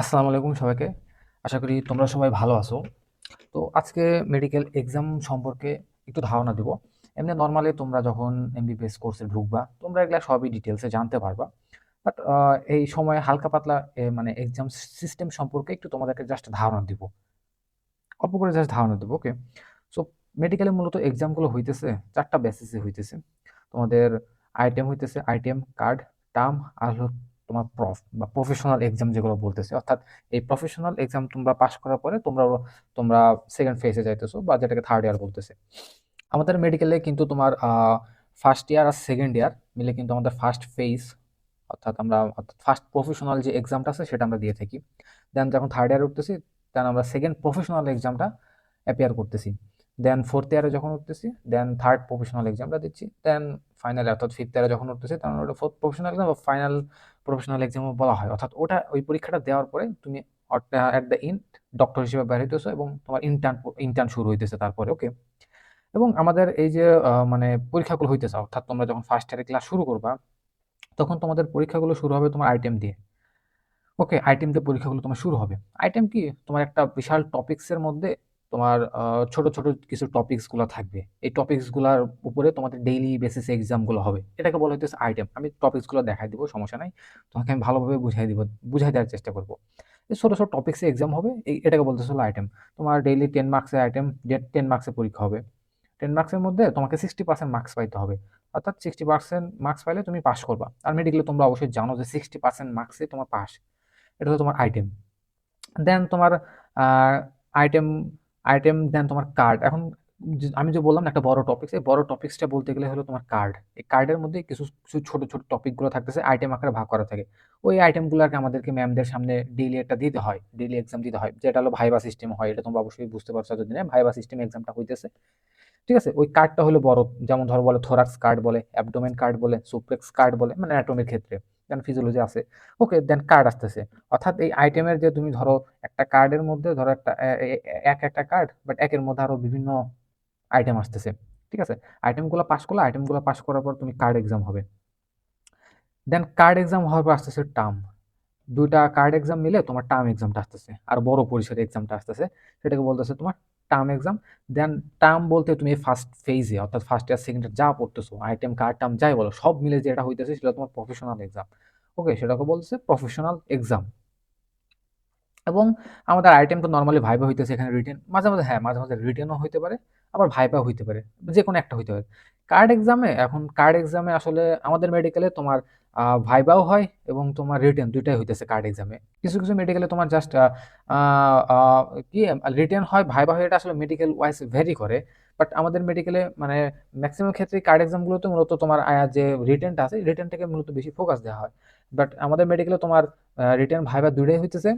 আসসালামু আলাইকুম সবাইকে। আশা করি তোমরা সবাই ভালো আছো। তো আজকে মেডিকেল এক্সাম সম্পর্কে একটু ধারণা দিব। এমনি নর্মালি তোমরা যখন এমবিবিএস কোর্সে ঢুকবা, তোমরা এগুলা সবই ডিটেলসে জানতে পারবা। বাট এই সময় হালকা পাতলা মানে এক্সাম সিস্টেম সম্পর্কে একটু তোমাদেরকে জাস্ট ধারণা দিব। অল্প করে জাস্ট ধারণা দেবো ওকে সো মেডিকেলে মূলত এক্সামগুলো হইতেছে, চারটা বেসিসে হইতেছে। তোমাদের আইটেম হইতেছে আইটেম কার্ড টার্ম আর তোমার প্রফ বা প্রফেশনাল এক্সাম যেগুলো বলতেছে। অর্থাৎ এই প্রফেশনাল এক্সাম তোমরা পাশ করার পরে তোমরা তোমরা সেকেন্ড ফেজে যাইতেছো, বা যেটাকে থার্ড ইয়ার বলতেছে। আমাদের মেডিকেলে কিন্তু তোমার ফার্স্ট ইয়ার আর সেকেন্ড ইয়ার মিলে কিন্তু আমাদের ফার্স্ট ফেজ অর্থাৎ আমরা, অর্থাৎ ফার্স্ট প্রফেশনাল যে এক্সামটা আছে সেটা আমরা দিয়ে থাকি। দেন যখন থার্ড ইয়ার উঠতেছি দেন আমরা সেকেন্ড প্রফেশনাল এক্সামটা অ্যাপিয়ার করতেছি। দেন ফোর্থ ইয়ারে যখন উঠতেছি দেন থার্ড প্রফেশনাল এক্সামটা দিচ্ছি দেন ফাইনাল অর্থাৎ ফিফথ ইয়ারে যখন উঠতেছি, তখন ওটা ফোর্থ প্রফেশনাল এক্সাম বা ফাইনাল প্রফেশনাল এক্সামও বলা হয়। অর্থাৎ ওটা ওই পরীক্ষাটা দেওয়ার পরে তুমি অ্যাট দ্য ইন্ড ডক্টর হিসেবে বের হইতেছো এবং তোমার ইন্টার্ন ইন্টার্ন শুরু হইতেছে তারপরে ওকে এবং আমাদের এই যে মানে পরীক্ষাগুলো হইতেছে, অর্থাৎ তোমরা যখন ফার্স্ট ইয়ারে ক্লাস শুরু করবা, তখন তোমাদের পরীক্ষাগুলো শুরু হবে তোমার আইটেম দিয়ে। ওকে আইটেম দিয়ে পরীক্ষাগুলো তোমার শুরু হবে। আইটেম কি? তোমার একটা বিশাল টপিক্সের মধ্যে তোমার ছোট ছোট কিছু টপিকসগুলো থাকবে। এই টপিকসগুলোর উপরে তোমাদের ডেইলি বেসিসে এক্সামগুলো হবে। এটাকে বলা হইতেছে আইটেম আমি টপিকসগুলো দেখাই দিব, সমস্যা নাই। তোমাকে আমি ভালোভাবে বুঝাই দিব, বুঝাই দেওয়ার চেষ্টা করব। এই ছোটো ছোটো টপিক্সে এক্সাম হবে, এই, এটাকে বলতেছে হলো আইটেম তোমার ডেইলি টেন মার্কসের আইটেম টেন মার্কসের পরীক্ষা হবে। টেন মার্কসের মধ্যে তোমাকে সিক্সটি পার্সেন্ট মার্কস পাইতে হবে। অর্থাৎ সিক্সটি পার্সেন্ট মার্কস পাইলে তুমি পাস করবা। আর মেডিকেলে তোমরা অবশ্যই জানো যে সিক্সটি পার্সেন্ট মার্কসে তোমার পাস এটা হলো তোমার আইটেম দেন তোমার আইটেম আইটেম দেন তোমার কার্ড এখন আমি যে বললাম একটা বড় টপিক এই বড় টপিক্সটা বলতে গেলে হলো তোমার কার্ড এই কার্ডের মধ্যে কিছু কিছু ছোট ছোট টপিকগুলো থাকতেছে আইটেম আকারে ভাগ করা থাকে। ওই আইটেমগুলো আইটেমগুলোকে আমাদেরকে ম্যামদের সামনে ডেইলি একটা দিতে হয় ডেইলি এক্সাম দিতে হয়, যেটা হলো ভাইবা সিস্টেম হয়। এটা তোমরা অবশ্যই বুঝতে পারছ এতদিনে ভাইবা সিস্টেম এক্সামটা হইতেছে। ঠিক আছে? ওই কার্ডটা হলো বড়, যেমন ধরো বলে থোরাক্স কার্ড বলে অ্যাবডোমেন কার্ড বলে সুপ্লেক্স কার্ড বলে মানে অ্যাটমের ক্ষেত্রে। দেন ফিজিওলজি আছে। ওকে দেন কার্ড আসতেছে। অর্থাৎ এই আইটেমের যে তুমি ধরো একটা কার্ডের মধ্যে ধরো একটা এক একটা কার্ড বাট একের মধ্যে আরও বিভিন্ন আইটেম আসতেছে। ঠিক আছে? আইটেমগুলো পাস করলে আইটেমগুলো পাস করার পর তুমি কার্ড এক্সাম হবে। দেন কার্ড এক্সাম হওয়ার পর আসতেছে টার্ম দুইটা কার্ড এক্সাম মিলে তোমার টার্ম এক্সামটা আসতেছে। আর বড় পরিসরের এক্সামটা আসতেছে। সেটাকে বলতেছে তোমার টার্ম এক্সাম দেন টার্ম বলতে তুমি ফার্স্ট ফেজে অর্থাৎ ফার্স্ট ইয়ার সেকেন্ড ইয়ার যা পড়তেছো আইটেম কার্ড টার্ম যাই বলো, সব মিলে যেটা হইতেছে সেটা তোমার প্রফেশনাল এক্সাম ওকে সেটাকে বলছে প্রফেশনাল এক্সাম এবং আমাদের আইটেম তো নর্মালি ভাইবে হইতেছে এখানে রিটেন মাঝে মাঝে হ্যাঁ মাঝে মাঝে রিটেনও হইতে পারে। আবার ভাইবা হইতে পারে যে কোনো একটা হইতে পারে। কার্ড এক্সামে এখন কার্ড এক্সামে আসলে আমাদের মেডিকেলে তোমার ভাইবাও হয় এবং তোমার রিটেন দুইটাই হইতেছে কার্ড এক্সামে কিছু কিছু মেডিকেলে তোমার জাস্ট কি রিটেন হয় ভাইবা হয়, এটা আসলে মেডিকেল ওয়াইজ ভ্যারি করে। বাট আমাদের মেডিকেলে মানে ম্যাক্সিমাম ক্ষেত্রে কার্ড এক্সামগুলোতে মূলত তোমার যে রিটেনটা আছে রিটেনটাকে মূলত বেশি ফোকাস দেওয়া হয়। বাট আমাদের মেডিকেলে তোমার রিটেন ভাইবা দুইটাই হইতেছে।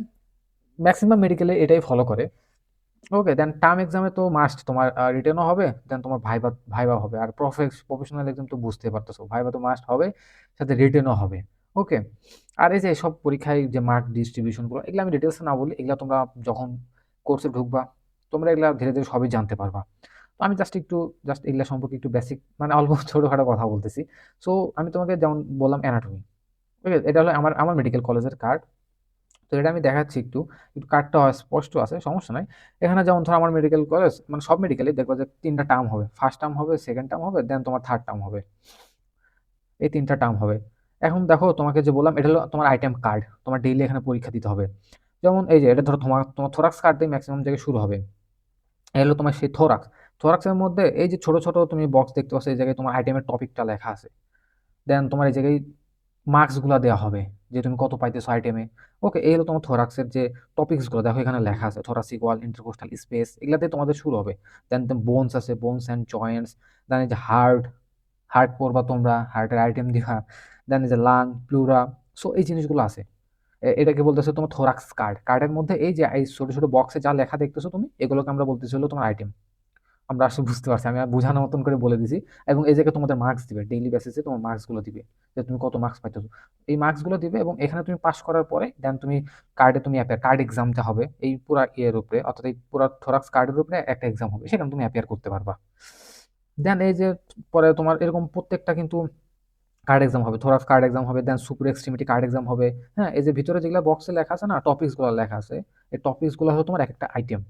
ম্যাক্সিমাম মেডিকেলে এটাই ফলো করে। ওকে দেন টার্ম এক্সামে তো মাস্ট তোমার রিটেনও হবে দেন তোমার ভাইবা ভাইবা হবে, আর প্রফেশনাল এক্সাম তো বুঝতে পারতেছো ভাইবা তো মাস্ট হবে, সাথে রিটেনও হবে ওকে আর এই যে সব পরীক্ষায় যে মার্ক ডিস্ট্রিবিউশনগুলো এগুলো আমি ডিটেলসে না বলি, এগুলো তোমরা যখন কোর্সে ঢুকবা, তোমরা এগুলা ধীরে ধীরে সবই জানতে পারবা। তো আমি জাস্ট একটু জাস্ট এগুলা সম্পর্কে একটু বেসিক মানে অল্প ছোটোখাটো কথা বলতেছি। সো আমি তোমাকে যেমন বললাম অ্যানাটমি ওকে এটা হলো আমার আমার মেডিকেল কলেজের কার্ড তো এটা আমি দেখাচ্ছি একটু। একটু কার্ডটা স্পষ্ট আছে, সমস্যা নাই। এখানে যেমন ধরো আমার মেডিকেল কলেজ মানে সব মেডিকেলে দেখব যে তিনটা টার্ম হবে। ফার্স্ট টার্ম হবে সেকেন্ড টার্ম হবে দেন তোমার থার্ড টার্ম হবে। এই তিনটা টার্ম হবে। এখন দেখো তোমাকে যে বললাম, এটা হলো তোমার আইটেম কার্ড তোমার ডেইলি এখানে পরীক্ষা দিতে হবে। যেমন এই যে, এটা ধরো তোমার তোমার থোরাক্স কার্ড দিয়ে ম্যাক্সিমাম জায়গায় শুরু হবে। এটা হলো তোমার সেই থোরাক্স থোরাক্সের মধ্যে এই যে ছোট ছোট তুমি বক্স দেখতে পাচ্ছ, এই জায়গায় তোমার আইটেমের টপিকটা লেখা আছে। দেন তোমার এই জায়গায় মার্কসগুলো দেওয়া হবে, যে তুমি কত পাইতেছো আইটেমে ওকে এই হলো তোমার থোরাক্সের যে টপিক্সগুলো দেখো এখানে লেখা আছে থোরাসিক ওয়াল ইন্টারকোস্টাল স্পেস এগুলাতে তোমাদের শুরু হবে। দেন বোনস আছে বোনস অ্যান্ড জয়েন্টস দেন যে হার্ট হার্ট পড়বা তোমরা হার্টের আইটেম দিবা দেন যে লাং প্লুরা সো এই জিনিসগুলো আছে। এটাকে বলতেছে তোমার থোরাক্স কার্ড কার্ডের মধ্যে এই যে এই ছোটো ছোটো বক্সে যা লেখা দেখতেছো তুমি, এগুলোকে আমরা বলতেছি হলো তোমার আইটেম আমরা আসলে বুঝতে পারছি, আমি বোঝানোর মতন করে বলে দিছি। এবং এই জায়গায় তোমাদের মার্কস দিবে ডেইলি বেসিসে তোমার মার্কসগুলো দিবে, যে তুমি কত মার্কস পাইতেছো। এই মার্কসগুলো দিবে এবং এখানে তুমি পাস করার পরে দেন তুমি কার্ডে তুমি অ্যাপিয়ার কার্ড এক্সামটা হবে, এই পুরা ইয়ের উপরে, অর্থাৎ এই পুরা থোরাক্স কার্ডের উপরে একটা এক্সাম হবে, সেখানে তুমি অ্যাপিয়ার করতে পারবা। দেন এই যে পরে তোমার এরকম প্রত্যেকটা কিন্তু কার্ড এক্সাম হবে থোরাক্স কার্ড এক্সাম হবে then super extremity card exam হবে। হ্যাঁ এই যে ভিতরে যেগুলো বক্সে লেখা আছে না টপিকসগুলো লেখা আছে, এই টপিকসগুলো হলো তোমার এক একটা আইটেম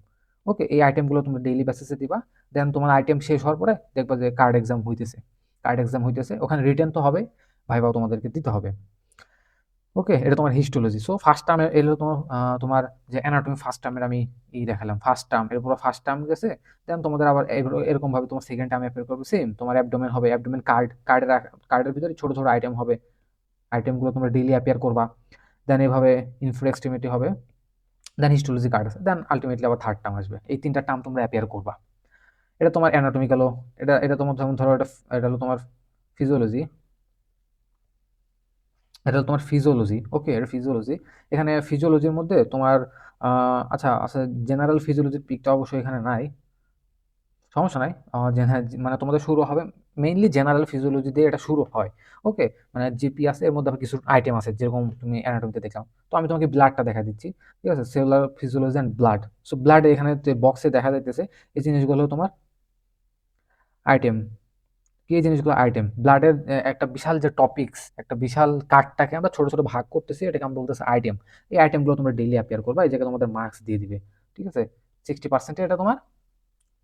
ওকে এই আইটেমগুলো তোমরা ডেইলি বেসিসে দিবা দেন তোমার আইটেম শেষ হওয়ার পরে দেখবা যে কার্ড এক্সাম হইতেছে। কার্ড এক্সাম হইতেছে, ওখানে রিটেন তো হবে, ভাইবাও তোমাদেরকে দিতে হবে। ওকে এটা তোমার হিস্টোলজি সো ফার্স্ট টার্ম এলো তোমার তোমার যে অ্যানাটমি ফার্স্ট টার্মের আমি ই দেখালাম ফার্স্ট টার্ম এর পুরো ফার্স্ট টার্ম গেছে দেন তোমাদের আবার এগুলো- এরকম ভাবে তোমার সেকেন্ড টার্ম অ্যাপেয়ার করবে সেম তোমার অ্যাবডোমেন হবে অ্যাবডোমেন কার্ড কার্ডের কার্ডের ভিতরে ছোট ছোট আইটেম হবে। আইটেমগুলো তোমরা ডেইলি অ্যাপিয়ার করবা দেন এভাবে ইনফ্লো হবে। দেন হিস্টোলজি কার্ড আছে। দেন আলটিমেটলি আবার থার্ড টার্ম আসবে। এই তিনটা টার্ম তোমরা অ্যাপিয়ার করবা। এটা তোমার অ্যানাটমিক্যালও এটা এটা তোমার যেমন ধরো এটা এটা হলো তোমার ফিজিওলজি এটা হলো তোমার ফিজিওলজি ওকে এটা ফিজিওলজি এখানে ফিজিওলজির মধ্যে তোমার আচ্ছা আচ্ছা জেনারেল ফিজিওলজির পিকটা অবশ্যই এখানে নাই। সমস্যা নাই। হ্যাঁ, মানে তোমাদের শুরু হবে মেইনলি জেনারেল ফিজিওলজি দিয়ে এটা শুরু হয় ওকে মানে জিপি আছে, এর মধ্যে আবার কিছু আইটেম আছে, যেরকম তুমি অ্যানাটমিতে দেখলাম। তো আমি তোমাকে ব্লাডটা দেখা দিচ্ছি, ঠিক আছে? Cellular physiology and blood so blood এখানে বক্সে দেখা যাইতেছে, এই জিনিসগুলো তোমার আইটেম কি এই জিনিসগুলো? আইটেম ব্লাডের একটা বিশাল যে টপিকস একটা বিশাল কার্ডটাকে আমরা ছোট ছোট ভাগ করতেছি, এটাকে আমরা বলতেছি আইটেম এই আইটেমগুলো তোমরা ডেইলি অ্যাপিয়ার করবা, এই জায়গায় তোমাদের মার্কস দিয়ে দিবে, ঠিক আছে? সিক্সটি পার্সেন্টে এটা তোমার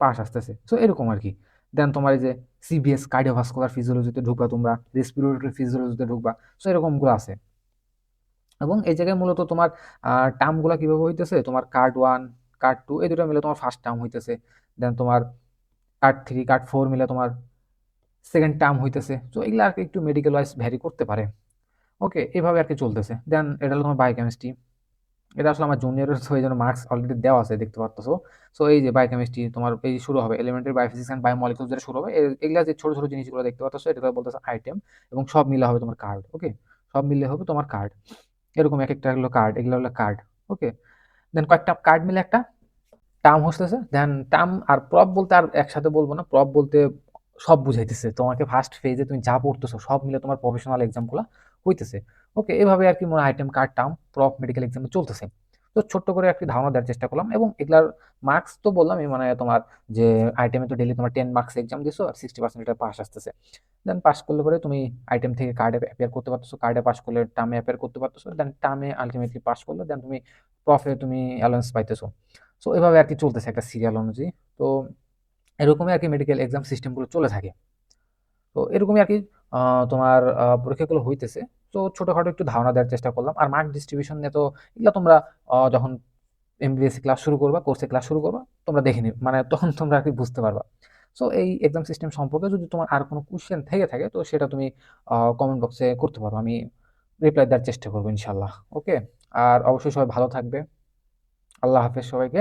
পাস আসতেছে। সো এরকম আর কি। দেন তোমার এই যে সিবিএস কার্ডিওভাস্কুলার ফিজিওলজিতে ঢুকবা তোমরা রেসপিরেটরি ফিজিওলজিতে ঢুকবা। সো এরকমগুলো আছে। এবং এই জায়গায় মূলত তোমার টার্মগুলো কীভাবে হইতেছে? তোমার কার্ড ওয়ান কার্ড টু এই দুটো মিলে তোমার ফার্স্ট টার্ম হইতেছে। দেন তোমার কার্ড থ্রি কার্ড ফোর মিলে তোমার সেকেন্ড টার্ম হইতেছে। তো এগুলো আর একটু মেডিকেল ওয়াইজ ভ্যারি করতে পারে। ওকে এভাবে আর কি চলতেছে। দেন এটা হলো তোমার বায়োকেমিস্ট্রি এটা আসলে আমার জুনিয়রের হয়ে যেন মার্কস অলরেডি দেওয়া আছে, দেখতে পারতেছো। সো এই যে বায়োকেমিস্ট্রি তোমার এই শুরু হবে এলিমেন্টারি বায়োফিজিক্স অ্যান্ড বায়োমলিকুলস যেটা শুরু হবে এগুলা যে ছোটো ছোটো জিনিসগুলো দেখতে পারতেছো এটা বলতেছে আইটেম এবং সব মিলে হবে তোমার কার্ড ওকে সব মিলে হবে তোমার কার্ড এরকম এক একটা হলো কার্ড এগুলো হলো কার্ড ওকে দেন কয়েকটা কার্ড মিলে একটা টার্ম হসতেছে দেন টার্ম আর প্রপ বলতে আর একসাথে বলব না প্রপ বলতে সব বুঝাইতেছে। তোমাকে ফার্স্ট ফেজে তুমি যা পড়তেছো, সব মিলে তোমার প্রফেশনাল এক্সামগুলো হইতেছে। ওকে এভাবে আর কি মনে item card term prop medical এক্সামে চলতেছে। তো ছোট্ট করে একটি ধারণা দেওয়ার চেষ্টা করলাম এবং এগুলার মার্কস তো বললাম মানে তোমার যে আইটেমে তো ডেলি তোমার টেন মার্কস এক্সাম দিছো আর সিক্সটি পার্সেন্ট এটা পাস আসতেছে। দেন পাস করলে পরে তুমি আইটেম থেকে কার্ডে অ্যাপিয়ার করতে পারতেছো কার্ডে পাস করলে টার্মে অ্যাপিয়ার করতে পারতেছো দেন টার্মে আলটিমেটলি পাস করলে দেন তুমি প্রফে তুমি অ্যালাউন্স পাইতেছো। সো এভাবে আর কি চলতেছে একটা সিরিয়াল অনুযায়ী। তো এরকমই আর কি মেডিকেল এক্সাম সিস্টেমগুলো চলে থাকে। তো এরকমই আর কি তোমার পরীক্ষাগুলো হইতেছে। তো ছোটোখাটো একটু ধারণা দেওয়ার চেষ্টা করলাম। আর মার্ক ডিস্ট্রিবিউশন নিয়ে তো এগুলো তোমরা যখন এমবিবিএস ক্লাস শুরু করবা কোর্সে ক্লাস শুরু করবা, তোমরা দেখে নিবে। মানে তখন তোমরা আর কি বুঝতে পারবা। সো এই এক্সাম সিস্টেম সম্পর্কে যদি তোমার আর কোনো কোশ্চেন থেকে থাকে, তো সেটা তুমি কমেন্ট বক্সে করতে পারো। আমি রিপ্লাই দেওয়ার চেষ্টা করব ইনশাল্লাহ ওকে আর অবশ্যই সবাই ভালো থাকবে। আল্লাহ হাফেজ সবাইকে।